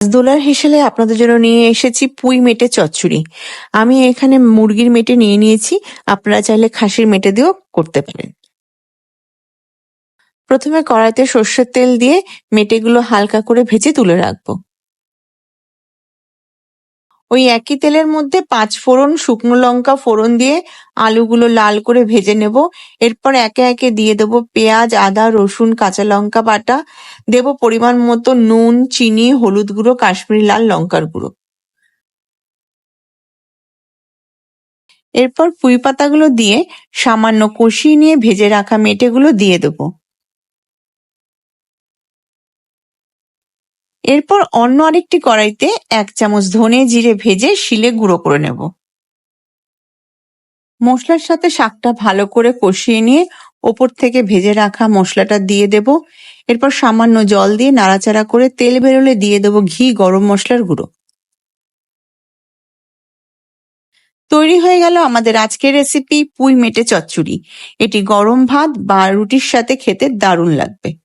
দোলার হিসেবে আপনাদের জন্য নিয়ে এসেছি পুঁই মেটে চচ্চড়ি। আমি এখানে মুরগির মেটে নিয়ে নিয়েছি, আপনারা চাইলে খাসির মেটে দিয়েও করতে পারেন। প্রথমে কড়াইতে সর্ষের তেল দিয়ে মেটেগুলো হালকা করে ভেজে তুলে রাখব। ওই একই তেলের মধ্যে পাঁচ ফোড়ন, শুকনো লঙ্কা ফোড়ন দিয়ে আলুগুলো লাল করে ভেজে নেব। এরপর একে একে দিয়ে দেবো পেঁয়াজ, আদা, রসুন, কাঁচা লঙ্কা বাটা। দেব পরিমাণ মতো নুন, চিনি, হলুদ গুঁড়ো, কাশ্মীরি লাল লঙ্কার গুঁড়ো। এরপর পুঁই পাতাগুলো দিয়ে সামান্য কষিয়ে নিয়ে ভেজে রাখা মেটেগুলো দিয়ে দেবো। এরপর অন্য আরেকটি কড়াইতে এক চামচ ধনে জিরে ভেজে শিলে গুঁড়ো করে নেব। মশলার সাথে শাকটা ভালো করে কষিয়ে নিয়ে ওপর থেকে ভেজে রাখা মশলাটা দিয়ে দেব। এরপর সামান্য জল দিয়ে নাড়াচাড়া করে তেল বেরোলে দিয়ে দেব ঘি, গরম মশলার গুঁড়ো। তৈরি হয়ে গেল আমাদের আজকের রেসিপি, পুঁই মেটে চচ্চড়ি। এটি গরম ভাত বা রুটির সাথে খেতে দারুণ লাগবে।